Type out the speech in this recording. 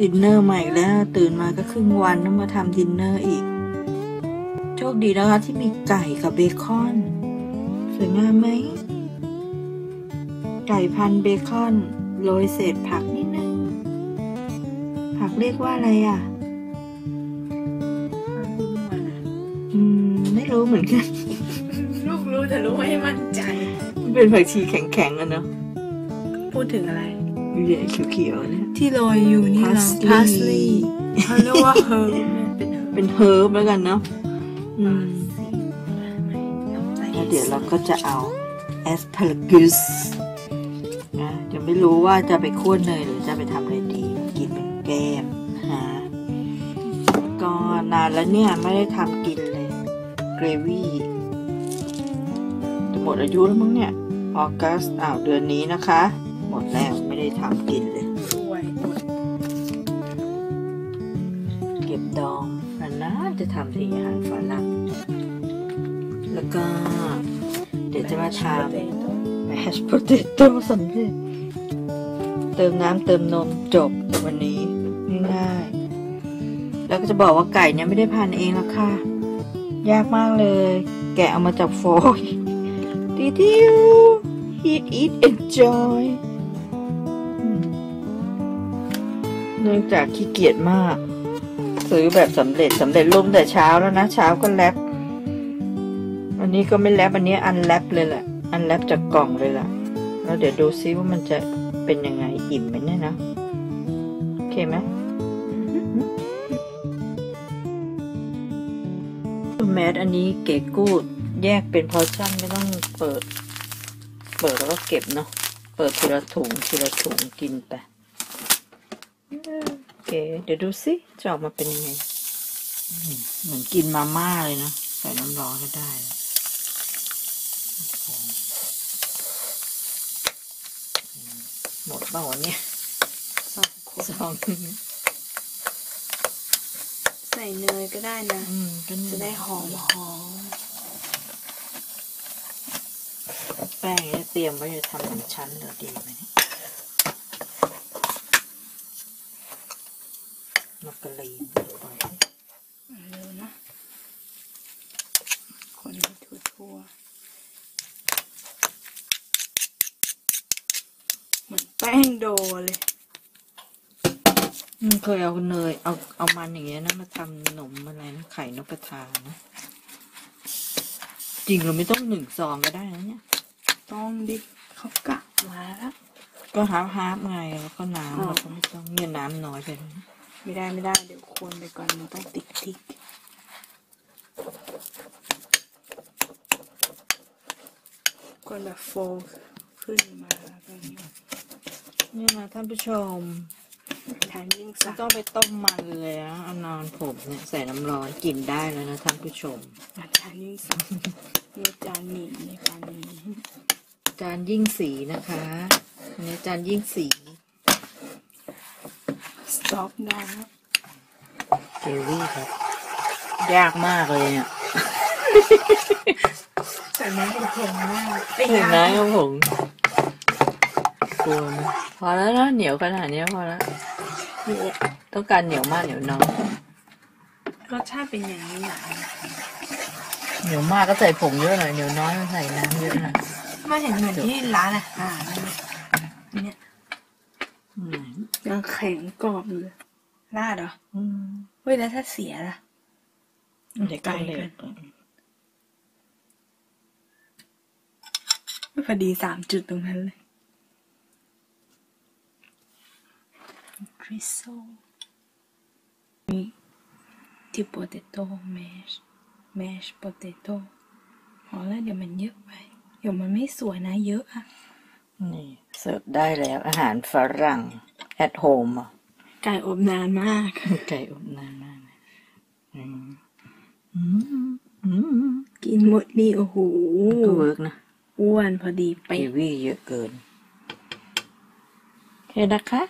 ดินเนอร์ใหม่แล้วตื่นมาก็ครึ่งวันต้องมาทำดินเนอร์อีก โชคดีนะคะที่มีไก่กับเบคอน สวยงามไหม ไก่พันเบคอนโรยเศษผักนิดนึง ผักเรียกว่าอะไรอะอืม ไม่รู้เหมือนกัน ลูกรู้แต่รู้ไม่มั่นใจมันเป็นผักชีแข็งๆอะเนาะ พูดถึงอะไร อยู่ใหญ่เขียวๆเนี่ย ที่โรยอยู่นี่เหรอ Parsley parsley เขาเรียกว่า herb เป็น herb เป็นเฮิร์บแล้วกันเนาะอืมใส่แล้วเดี๋ยวเราก็จะเอา asparagus นะจะไม่รู้ว่าจะไปคั่วเนยหรือจะไปทำอะไรดี กินเป็นแก้มฮะก็นานแล้วเนี่ย ไม่ได้ทำกินเลย เกรวี่จะหมดอายุแล้วมั้งเนี่ยออกัสอ้าวเดือนนี้นะคะ หมดแล้ว ได้ทำกินเลยด้วยเก็บดองนานๆจะทำที่อาหารฝรั่งแล้วก็ เดี๋ยวจะมาทำแมชโพเตโต้สำเร็จเติมน้ำเติมนมจบวันนี้ง่ายๆแล้วก็จะบอกว่าไก่เนี่ยไม่ได้พันเองละค่ะ ยากมากเลย แกะเอามาจากฟอยดิดิว eat eat enjoy เนื่องจากขี้เกียจมาก ซื้อแบบสำเร็จสำเร็จรูปแต่เช้าแล้วนะ เช้าก็แรปวันนี้ก็ไม่แรปอันนี้อันแรปเลยแหละ อันแรปจากกล่องเลยล่ะ แล้วเดี๋ยวดูซิว่ามันจะเป็นยังไงอิ่มไหมเนี่ยนะโอเคไหมแมสอันนี้เก๋กูดแยกเป็นพอร์ชั่นไม่ต้องเปิด เปิดแล้วก็เก็บเนาะเปิดทีละถุงทีละถุงกินไป โอเค เดี๋ยวดูซิจะออกมาเป็นยังไงอืมเหมือนกินมาม่าเลยเนาะใส่น้ำร้อนก็ได้นะหมดเปล่าวะเนี่ยสองคนสองใส่เนยก็ได้นะอืมก็นี่จะได้หอมหอมแป้งเนี่ยเตรียมไว้จะทำเป็นชั้นเหรอดีไหมเนี่ย กกะลีนปล่อยเร็วนะ คนให้ทั่วๆเหมือนแป้งโดเลยอืมเคยเอาเนยเอาเอามันอย่างเงี้ยนะมาทำขนมอะไรนะไข่นกกระทานะจริงเราไม่ต้องหนึ่งซองก็ได้นะเนี่ยต้องดิเขากะมาแล้วก็ฮาร์ฟฮาร์ฟไงแล้วก็น้ำอ๋อเราก็ไม่ต้องเนี่ยน้ำน้อยไปนะ ไม่ได้ไม่ได้เดี๋ยวคนไปก่อนมันต้องติดทิกคนแบบโฟล์ขึ้นมาแล้วก็นี่เนี่ยนะท่านผู้ชมทานยิ่งไม่สักต้องไปต้มมันเลยนะเอานอนผมเนี่ยใส่น้ำร้อนกินได้แล้วนะท่านผู้ชมทานยิ่งสักมีจานหมี่ในจานนี้จานยิ่งสีนะคะอันนี้จานยิ่งสี สต็อปได้แล้วเกวี่ครับ ยากมากเลยเนี่ยแต่น้ำเป็นผงมากเห็นไหมครับผมกลัวไหมพอแล้วนะเหนียวขนาดนี้พอแล้วนี่แหละต้องการเหนียวมากเหนียวน้อยรสชาติเป็นอย่างนี้นะเหนียวมากก็ใส่ผงเยอะหน่อยเหนียวน้อยก็ใส่น้ำเยอะหน่อยไม่เห็นเหมือนที่ร้านอาหารเลยเนี่ยอืม ยังแข็งกรอบอยู่เลยราดเหรออืมเฮ้ยแล้วถ้าเสียล่ะเด็กไก่เลยไม่พอดีสามจุดตรงนั้นเลยคริสโซนี่ที่โปเตโต้แมชแมชโปเตโต้พอแล้วเดี๋ยวมันเยอะไปเดี๋ยวมันไม่สวยนะเยอะอะนี่ เสิร์ฟได้แล้วอาหารฝรั่ง at home อะไก่อบนานมาก ไก่อบนานมากเลยอืมอืมอืมกินหมดนี่โอ้โหก็เวิร์กนะอ้วนพอดีเกเป๊ะวี่เยอะเกินโอเคนะคะ